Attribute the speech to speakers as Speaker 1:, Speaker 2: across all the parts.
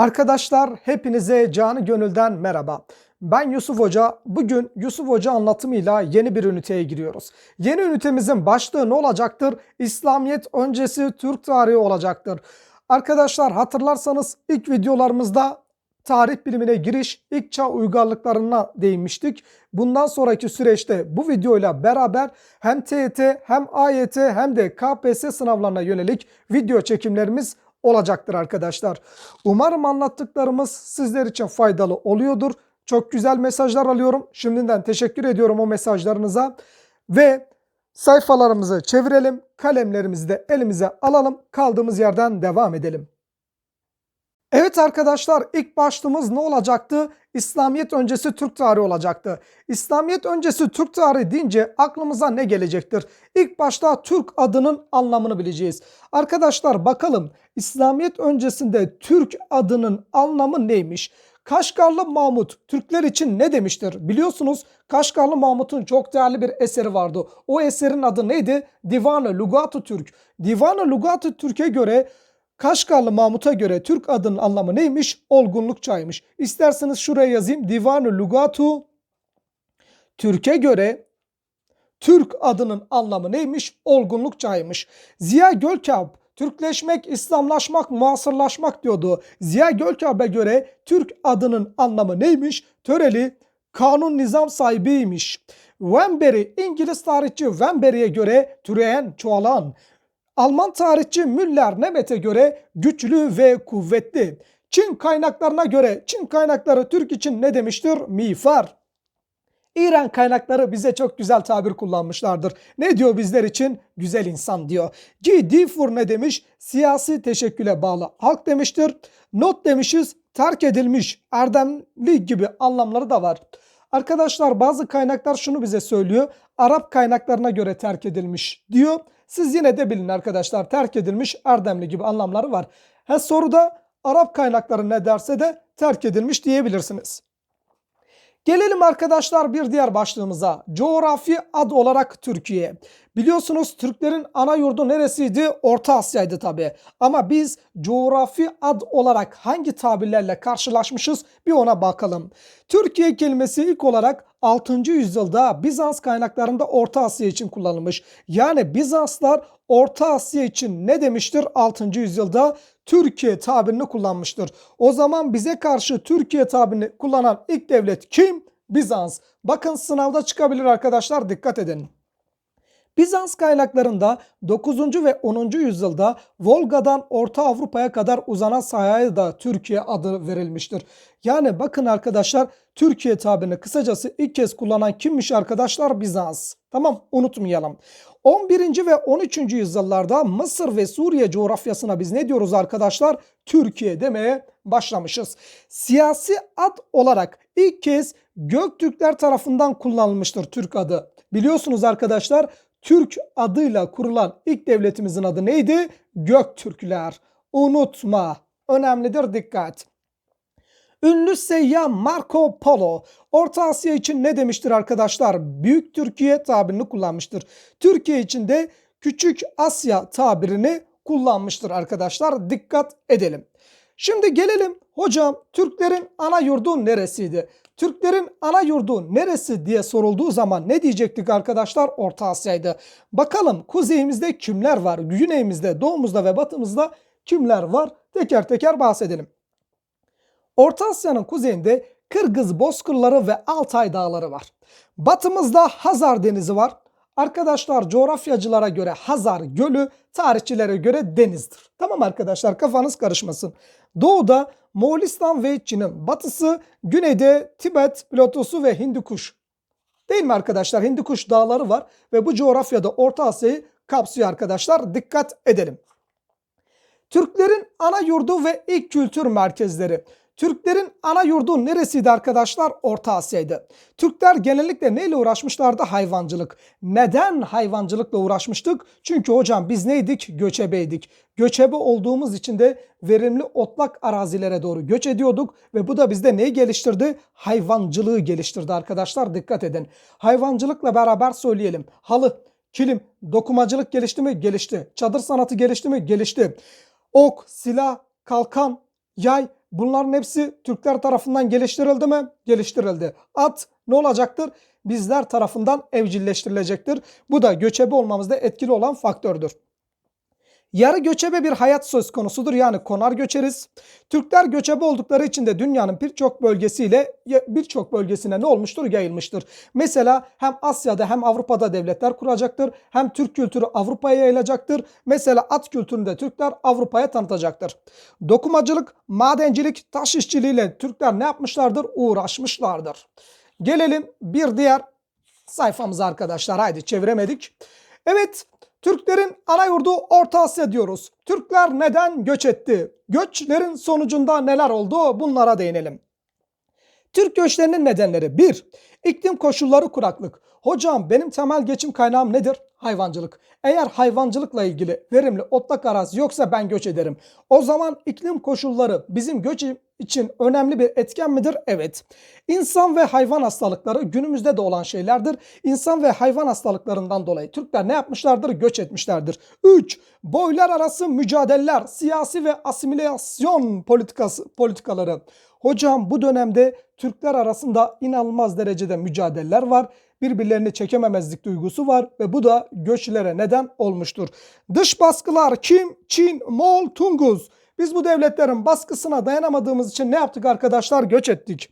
Speaker 1: Arkadaşlar hepinize canı gönülden merhaba. Ben Yusuf Hoca. Bugün Yusuf Hoca anlatımıyla yeni bir üniteye giriyoruz. Yeni ünitemizin başlığı ne olacaktır? İslamiyet öncesi Türk tarihi olacaktır. Arkadaşlar hatırlarsanız ilk videolarımızda tarih bilimine giriş, ilk çağ uygarlıklarına değinmiştik. Bundan sonraki süreçte bu videoyla beraber hem TYT hem AYT hem de KPSS sınavlarına yönelik video çekimlerimiz olacaktır arkadaşlar. Umarım anlattıklarımız sizler için faydalı oluyordur. Çok güzel mesajlar alıyorum. Şimdiden teşekkür ediyorum o mesajlarınıza. Ve sayfalarımızı çevirelim. Kalemlerimizi de elimize alalım. Kaldığımız yerden devam edelim. Evet arkadaşlar ilk başlığımız ne olacaktı? İslamiyet öncesi Türk tarihi olacaktı. İslamiyet öncesi Türk tarihi deyince aklımıza ne gelecektir? İlk başta Türk adının anlamını bileceğiz. Arkadaşlar bakalım İslamiyet öncesinde Türk adının anlamı neymiş? Kaşgarlı Mahmut Türkler için ne demiştir? Biliyorsunuz Kaşgarlı Mahmut'un çok değerli bir eseri vardı. O eserin adı neydi? Divan-ı Lugat-ı Türk. Divan-ı Lugat-ı Türk'e göre Kaşgarlı Mahmut'a göre Türk adının anlamı neymiş? Olgunluk çaymış. İsterseniz şuraya yazayım. Divan-ı Lugatu Türk'e göre Türk adının anlamı neymiş? Olgunluk çaymış. Ziya Gölkap Türkleşmek, İslamlaşmak, muasırlaşmak diyordu. Ziya Gölkap'e göre Türk adının anlamı neymiş? Töreli, kanun nizam sahibiymiş. Wembury, İngiliz tarihçi Wembury'e göre türeyen, çoğalan. Alman tarihçi Müller Nemet'e göre güçlü ve kuvvetli. Çin kaynaklarına göre Çin kaynakları Türk için ne demiştir? Mifar. İran kaynakları bize çok güzel tabir kullanmışlardır. Ne diyor bizler için? Güzel insan diyor. G. Diffur ne demiş? Siyasi teşekküle bağlı halk demiştir. Not demişiz terk edilmiş, erdemli gibi anlamları da var. Arkadaşlar bazı kaynaklar şunu bize söylüyor. Arap kaynaklarına göre terk edilmiş diyor. Siz yine de bilin arkadaşlar terk edilmiş, erdemli gibi anlamları var. Ha soruda Arap kaynakları ne derse de terk edilmiş diyebilirsiniz. Gelelim arkadaşlar bir diğer başlığımıza. Coğrafi ad olarak Türkiye. Biliyorsunuz Türklerin ana yurdu neresiydi? Orta Asya'ydı tabi. Ama biz coğrafi ad olarak hangi tabirlerle karşılaşmışız bir ona bakalım. Türkiye kelimesi ilk olarak 6. yüzyılda Bizans kaynaklarında Orta Asya için kullanılmış. Yani Bizanslar Orta Asya için ne demiştir 6. yüzyılda? Türkiye tabirini kullanmıştır. O zaman bize karşı Türkiye tabirini kullanan ilk devlet kim? Bizans. Bakın sınavda çıkabilir arkadaşlar dikkat edin. Bizans kaynaklarında 9. ve 10. yüzyılda Volga'dan Orta Avrupa'ya kadar uzanan sahaya da Türkiye adı verilmiştir. Yani bakın arkadaşlar Türkiye tabirini kısacası ilk kez kullanan kimmiş arkadaşlar? Bizans. Tamam unutmayalım. 11. ve 13. yüzyıllarda Mısır ve Suriye coğrafyasına biz ne diyoruz arkadaşlar? Türkiye demeye başlamışız. Siyasi ad olarak ilk kez Göktürkler tarafından kullanılmıştır Türk adı. Biliyorsunuz arkadaşlar Türk adıyla kurulan ilk devletimizin adı neydi? Göktürkler. Unutma. Önemlidir dikkat. Ünlü seyyah Marco Polo Orta Asya için ne demiştir arkadaşlar? Büyük Türkiye tabirini kullanmıştır. Türkiye için de Küçük Asya tabirini kullanmıştır arkadaşlar. Dikkat edelim. Şimdi gelelim hocam Türklerin ana yurdu neresiydi? Türklerin ana yurdu neresi diye sorulduğu zaman ne diyecektik arkadaşlar? Orta Asya'ydı. Bakalım kuzeyimizde kimler var? Güneyimizde, doğumuzda ve batımızda kimler var? Teker teker bahsedelim. Orta Asya'nın kuzeyinde Kırgız bozkırları ve Altay dağları var. Batımızda Hazar Denizi var. Arkadaşlar coğrafyacılara göre Hazar Gölü, tarihçilere göre denizdir. Tamam arkadaşlar kafanız karışmasın. Doğuda Moğolistan ve Çin'in batısı, güneyde Tibet platosu ve Hindikuş. Değil mi arkadaşlar? Hindikuş dağları var ve bu coğrafyada Orta Asya'yı kapsıyor arkadaşlar. Dikkat edelim. Türklerin ana yurdu ve ilk kültür merkezleri. Türklerin ana yurdu neresiydi arkadaşlar? Orta Asya'ydı. Türkler genellikle neyle uğraşmışlardı? Hayvancılık. Neden hayvancılıkla uğraşmıştık? Çünkü hocam biz neydik? Göçebeydik. Göçebe olduğumuz için de verimli otlak arazilere doğru göç ediyorduk ve bu da bizde neyi geliştirdi? Hayvancılığı geliştirdi arkadaşlar. Dikkat edin. Hayvancılıkla beraber söyleyelim. Halı, kilim, dokumacılık gelişti mi? Gelişti. Çadır sanatı gelişti mi? Gelişti. Ok, silah, kalkan, yay Bunların hepsi Türkler tarafından geliştirildi mi? Geliştirildi. At ne olacaktır? Bizler tarafından evcilleştirilecektir. Bu da göçebe olmamızda etkili olan faktördür. Yarı göçebe bir hayat söz konusudur. Yani konar göçeriz. Türkler göçebe oldukları için de dünyanın birçok bölgesiyle birçok bölgesine ne olmuştur? Yayılmıştır. Mesela hem Asya'da hem Avrupa'da devletler kuracaktır. Hem Türk kültürü Avrupa'ya yayılacaktır. Mesela at kültüründe Türkler Avrupa'ya tanıtacaktır. Dokumacılık, madencilik, taş işçiliğiyle Türkler ne yapmışlardır? Uğraşmışlardır. Gelelim bir diğer sayfamıza arkadaşlar. Haydi çeviremedik. Evet Türklerin ana yurdu Orta Asya diyoruz. Türkler neden göç etti? Göçlerin sonucunda neler oldu? Bunlara değinelim. Türk göçlerinin nedenleri 1. İklim koşulları kuraklık. Hocam benim temel geçim kaynağım nedir? Hayvancılık. Eğer hayvancılıkla ilgili verimli otlak arazi yoksa ben göç ederim. O zaman iklim koşulları bizim göç için önemli bir etken midir? Evet. İnsan ve hayvan hastalıkları günümüzde de olan şeylerdir. İnsan ve hayvan hastalıklarından dolayı Türkler ne yapmışlardır? Göç etmişlerdir. 3. Boylar arası mücadeleler, siyasi ve asimilasyon politikası, politikaları. Hocam bu dönemde Türkler arasında inanılmaz derecede mücadeleler var. Birbirlerini çekememezlik duygusu var ve bu da göçlere neden olmuştur. Dış baskılar Kim, Çin, Moğol, Tunguz. Biz bu devletlerin baskısına dayanamadığımız için ne yaptık arkadaşlar? Göç ettik.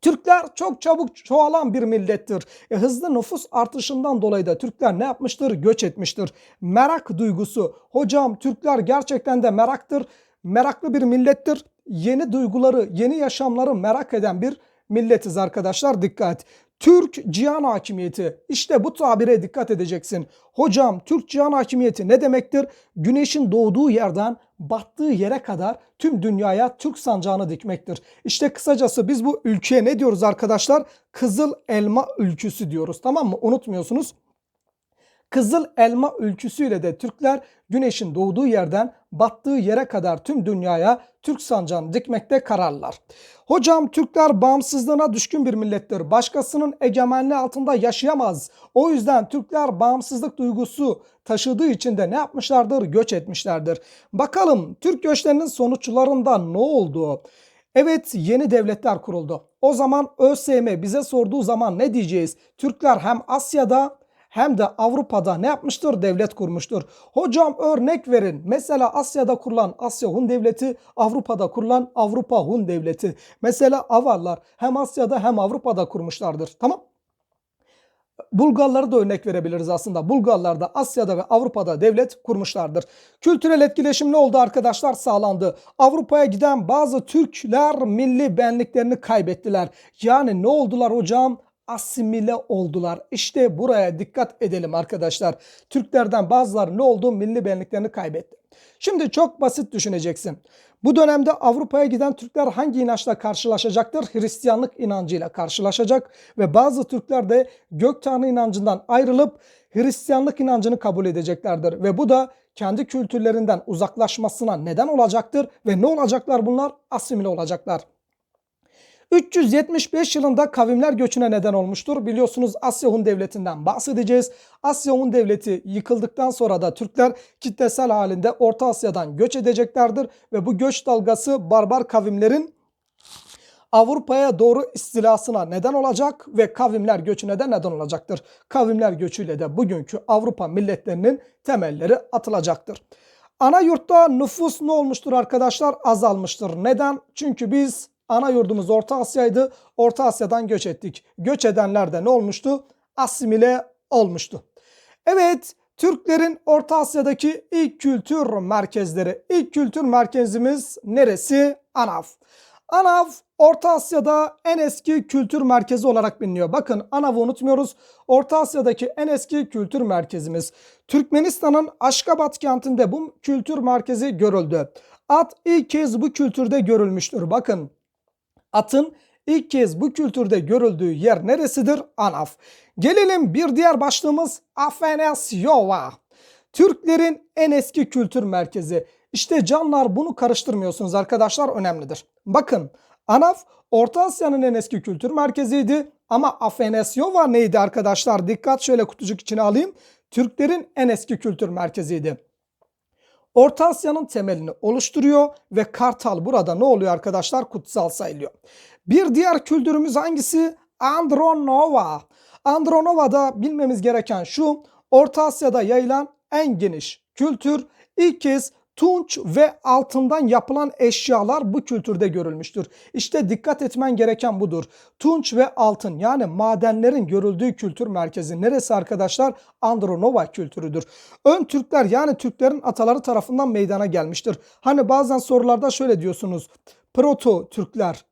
Speaker 1: Türkler çok çabuk çoğalan bir millettir. E, hızlı nüfus artışından dolayı da Türkler ne yapmıştır? Göç etmiştir. Merak duygusu. Hocam Türkler gerçekten de meraktır. Meraklı bir millettir yeni duyguları, yeni yaşamları merak eden bir milletiz arkadaşlar dikkat. Türk cihan hakimiyeti. İşte bu tabire dikkat edeceksin. Hocam Türk cihan hakimiyeti ne demektir? Güneşin doğduğu yerden battığı yere kadar tüm dünyaya Türk sancağını dikmektir. İşte kısacası biz bu ülkeye ne diyoruz arkadaşlar? Kızıl elma ülküsü diyoruz tamam mı? Unutmuyorsunuz. Kızıl elma ülküsüyle de Türkler güneşin doğduğu yerden battığı yere kadar tüm dünyaya Türk sancağını dikmekte kararlar. Hocam Türkler bağımsızlığına düşkün bir millettir. Başkasının egemenliği altında yaşayamaz. O yüzden Türkler bağımsızlık duygusu taşıdığı için de ne yapmışlardır? Göç etmişlerdir. Bakalım Türk göçlerinin sonuçlarında ne oldu? Evet yeni devletler kuruldu. O zaman ÖSYM bize sorduğu zaman ne diyeceğiz? Türkler hem Asya'da hem de Avrupa'da ne yapmıştır? Devlet kurmuştur. Hocam örnek verin. Mesela Asya'da kurulan Asya Hun Devleti, Avrupa'da kurulan Avrupa Hun Devleti. Mesela Avarlar hem Asya'da hem Avrupa'da kurmuşlardır. Tamam Bulgarları da örnek verebiliriz aslında. Bulgarlar da Asya'da ve Avrupa'da devlet kurmuşlardır. Kültürel etkileşim ne oldu arkadaşlar? Sağlandı. Avrupa'ya giden bazı Türkler milli benliklerini kaybettiler. Yani ne oldular hocam? Asimile oldular. İşte buraya dikkat edelim arkadaşlar. Türklerden bazıları ne oldu? Milli benliklerini kaybetti. Şimdi çok basit düşüneceksin. Bu dönemde Avrupa'ya giden Türkler hangi inançla karşılaşacaktır? Hristiyanlık inancıyla karşılaşacak ve bazı Türkler de gök tanrı inancından ayrılıp Hristiyanlık inancını kabul edeceklerdir ve bu da kendi kültürlerinden uzaklaşmasına neden olacaktır ve ne olacaklar bunlar? Asimile olacaklar. 375 yılında kavimler göçüne neden olmuştur. Biliyorsunuz Asya Hun Devleti'nden bahsedeceğiz. Asya Hun Devleti yıkıldıktan sonra da Türkler kitlesel halinde Orta Asya'dan göç edeceklerdir. Ve bu göç dalgası barbar kavimlerin Avrupa'ya doğru istilasına neden olacak ve kavimler göçüne de neden olacaktır. Kavimler göçüyle de bugünkü Avrupa milletlerinin temelleri atılacaktır. Ana yurtta nüfus ne olmuştur arkadaşlar? Azalmıştır. Neden? Çünkü biz Ana yurdumuz Orta Asya'ydı. Orta Asya'dan göç ettik. Göç edenler de ne olmuştu? Asimile olmuştu. Evet, Türklerin Orta Asya'daki ilk kültür merkezleri. İlk kültür merkezimiz neresi? Anaf. Anaf Orta Asya'da en eski kültür merkezi olarak biliniyor. Bakın Anav'ı unutmuyoruz. Orta Asya'daki en eski kültür merkezimiz. Türkmenistan'ın Aşkabat kentinde bu kültür merkezi görüldü. At ilk kez bu kültürde görülmüştür. Bakın Atın ilk kez bu kültürde görüldüğü yer neresidir? Anaf. Gelelim bir diğer başlığımız Afanasyova. Türklerin en eski kültür merkezi. İşte canlar bunu karıştırmıyorsunuz arkadaşlar önemlidir. Bakın Anaf Orta Asya'nın en eski kültür merkeziydi ama Afanasyova neydi arkadaşlar? Dikkat şöyle kutucuk içine alayım. Türklerin en eski kültür merkeziydi. Orta Asya'nın temelini oluşturuyor ve Kartal burada ne oluyor arkadaşlar? Kutsal sayılıyor. Bir diğer kültürümüz hangisi? Andronova. Andronova'da bilmemiz gereken şu. Orta Asya'da yayılan en geniş kültür ilk kez tunç ve altından yapılan eşyalar bu kültürde görülmüştür. İşte dikkat etmen gereken budur. Tunç ve altın yani madenlerin görüldüğü kültür merkezi neresi arkadaşlar? Andronova kültürüdür. Ön Türkler yani Türklerin ataları tarafından meydana gelmiştir. Hani bazen sorularda şöyle diyorsunuz. Proto Türkler.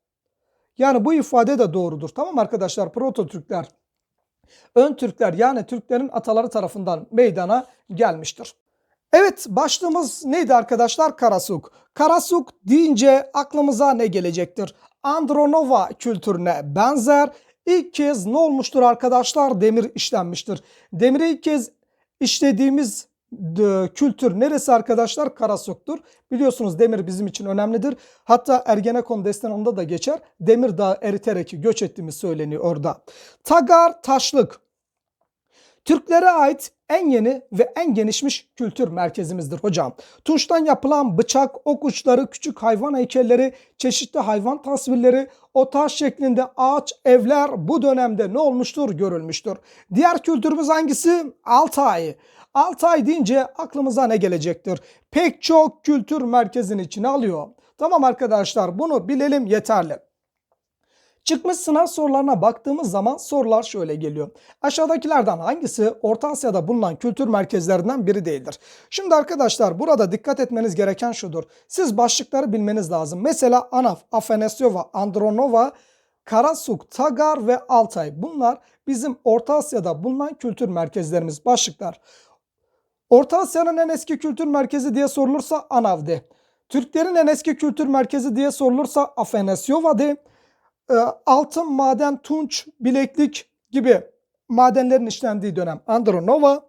Speaker 1: Yani bu ifade de doğrudur. Tamam arkadaşlar? Proto Türkler. Ön Türkler yani Türklerin ataları tarafından meydana gelmiştir. Evet başlığımız neydi arkadaşlar? Karasuk. Karasuk deyince aklımıza ne gelecektir? Andronova kültürüne benzer. İlk kez ne olmuştur arkadaşlar? Demir işlenmiştir. Demiri ilk kez işlediğimiz e, kültür neresi arkadaşlar? Karasuk'tur. Biliyorsunuz demir bizim için önemlidir. Hatta Ergenekon destanında da geçer. Demir dağı eriterek göç ettiğimiz söyleniyor orada. Tagar taşlık. Türklere ait en yeni ve en genişmiş kültür merkezimizdir hocam. Tunçtan yapılan bıçak, ok uçları, küçük hayvan heykelleri, çeşitli hayvan tasvirleri, o taş şeklinde ağaç, evler bu dönemde ne olmuştur? Görülmüştür. Diğer kültürümüz hangisi? Altay. Altay deyince aklımıza ne gelecektir? Pek çok kültür merkezini içine alıyor. Tamam arkadaşlar bunu bilelim yeterli. Çıkmış sınav sorularına baktığımız zaman sorular şöyle geliyor. Aşağıdakilerden hangisi Orta Asya'da bulunan kültür merkezlerinden biri değildir? Şimdi arkadaşlar burada dikkat etmeniz gereken şudur. Siz başlıkları bilmeniz lazım. Mesela Anaf, Afanasyova, Andronova, Karasuk, Tagar ve Altay. Bunlar bizim Orta Asya'da bulunan kültür merkezlerimiz başlıklar. Orta Asya'nın en eski kültür merkezi diye sorulursa Anav'de. Türklerin en eski kültür merkezi diye sorulursa Afanasyova'de. Ee, altın, maden, tunç, bileklik gibi madenlerin işlendiği dönem Andronova,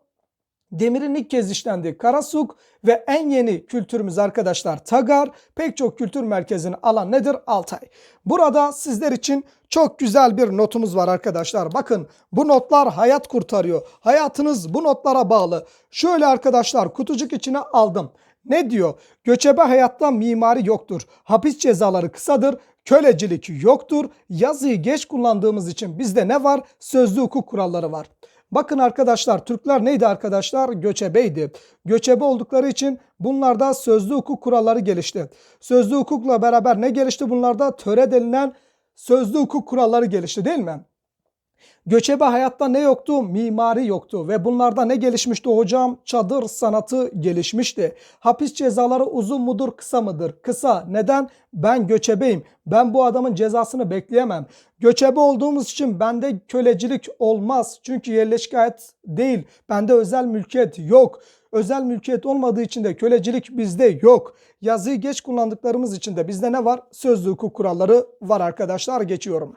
Speaker 1: demirin ilk kez işlendiği Karasuk ve en yeni kültürümüz arkadaşlar Tagar, pek çok kültür merkezini alan nedir? Altay. Burada sizler için çok güzel bir notumuz var arkadaşlar. Bakın bu notlar hayat kurtarıyor. Hayatınız bu notlara bağlı. Şöyle arkadaşlar kutucuk içine aldım. Ne diyor? Göçebe hayatta mimari yoktur. Hapis cezaları kısadır. Kölecilik yoktur. Yazıyı geç kullandığımız için bizde ne var? Sözlü hukuk kuralları var. Bakın arkadaşlar Türkler neydi arkadaşlar? Göçebeydi. Göçebe oldukları için bunlarda sözlü hukuk kuralları gelişti. Sözlü hukukla beraber ne gelişti bunlarda? Töre denilen sözlü hukuk kuralları gelişti değil mi? Göçebe hayatta ne yoktu? Mimari yoktu ve bunlarda ne gelişmişti hocam? Çadır sanatı gelişmişti. Hapis cezaları uzun mudur, kısa mıdır? Kısa. Neden? Ben göçebeyim. Ben bu adamın cezasını bekleyemem. Göçebe olduğumuz için bende kölecilik olmaz. Çünkü yerleşik hayat değil. Bende özel mülkiyet yok. Özel mülkiyet olmadığı için de kölecilik bizde yok. Yazıyı geç kullandıklarımız için de bizde ne var? Sözlü hukuk kuralları var arkadaşlar. Geçiyorum.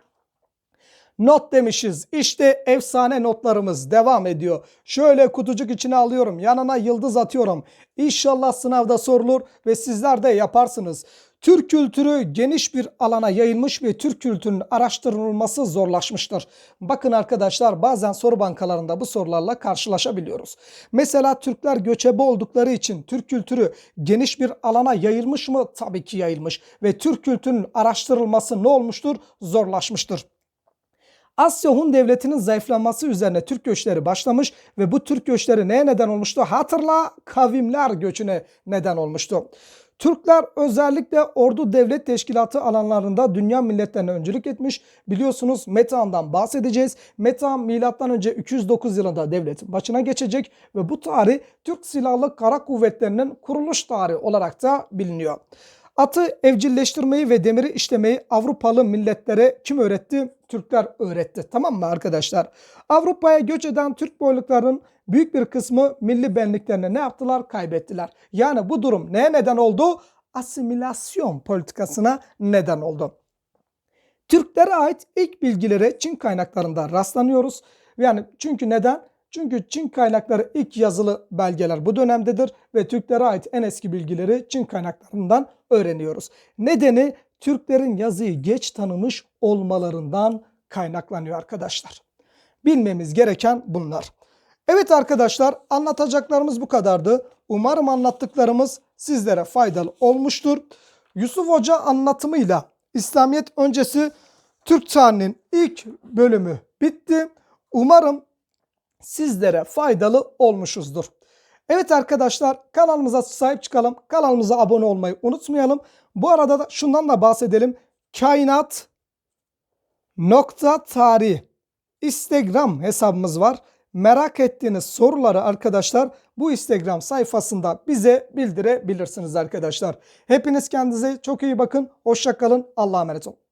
Speaker 1: Not demişiz. İşte efsane notlarımız devam ediyor. Şöyle kutucuk içine alıyorum. Yanına yıldız atıyorum. İnşallah sınavda sorulur ve sizler de yaparsınız. Türk kültürü geniş bir alana yayılmış ve Türk kültürünün araştırılması zorlaşmıştır. Bakın arkadaşlar bazen soru bankalarında bu sorularla karşılaşabiliyoruz. Mesela Türkler göçebe oldukları için Türk kültürü geniş bir alana yayılmış mı? Tabii ki yayılmış ve Türk kültürünün araştırılması ne olmuştur? Zorlaşmıştır. Asya Hun devletinin zayıflaması üzerine Türk göçleri başlamış ve bu Türk göçleri neye neden olmuştu? Hatırla kavimler göçüne neden olmuştu. Türkler özellikle ordu devlet teşkilatı alanlarında dünya milletlerine öncülük etmiş. Biliyorsunuz Metehan'dan bahsedeceğiz. Metehan milattan önce 209 yılında devletin başına geçecek ve bu tarih Türk Silahlı Kara Kuvvetleri'nin kuruluş tarihi olarak da biliniyor. Atı evcilleştirmeyi ve demiri işlemeyi Avrupalı milletlere kim öğretti? Türkler öğretti. Tamam mı arkadaşlar? Avrupa'ya göç eden Türk boyluklarının büyük bir kısmı milli benliklerini ne yaptılar? Kaybettiler. Yani bu durum neye neden oldu? Asimilasyon politikasına neden oldu. Türklere ait ilk bilgilere Çin kaynaklarında rastlanıyoruz. Yani çünkü neden? Çünkü Çin kaynakları ilk yazılı belgeler bu dönemdedir ve Türklere ait en eski bilgileri Çin kaynaklarından öğreniyoruz. Nedeni Türklerin yazıyı geç tanımış olmalarından kaynaklanıyor arkadaşlar. Bilmemiz gereken bunlar. Evet arkadaşlar anlatacaklarımız bu kadardı. Umarım anlattıklarımız sizlere faydalı olmuştur. Yusuf Hoca anlatımıyla İslamiyet öncesi Türk tarihinin ilk bölümü bitti. Umarım sizlere faydalı olmuşuzdur. Evet arkadaşlar kanalımıza sahip çıkalım. Kanalımıza abone olmayı unutmayalım. Bu arada da şundan da bahsedelim. Kainat nokta tarih Instagram hesabımız var. Merak ettiğiniz soruları arkadaşlar bu Instagram sayfasında bize bildirebilirsiniz arkadaşlar. Hepiniz kendinize çok iyi bakın. Hoşça kalın. Allah'a emanet olun.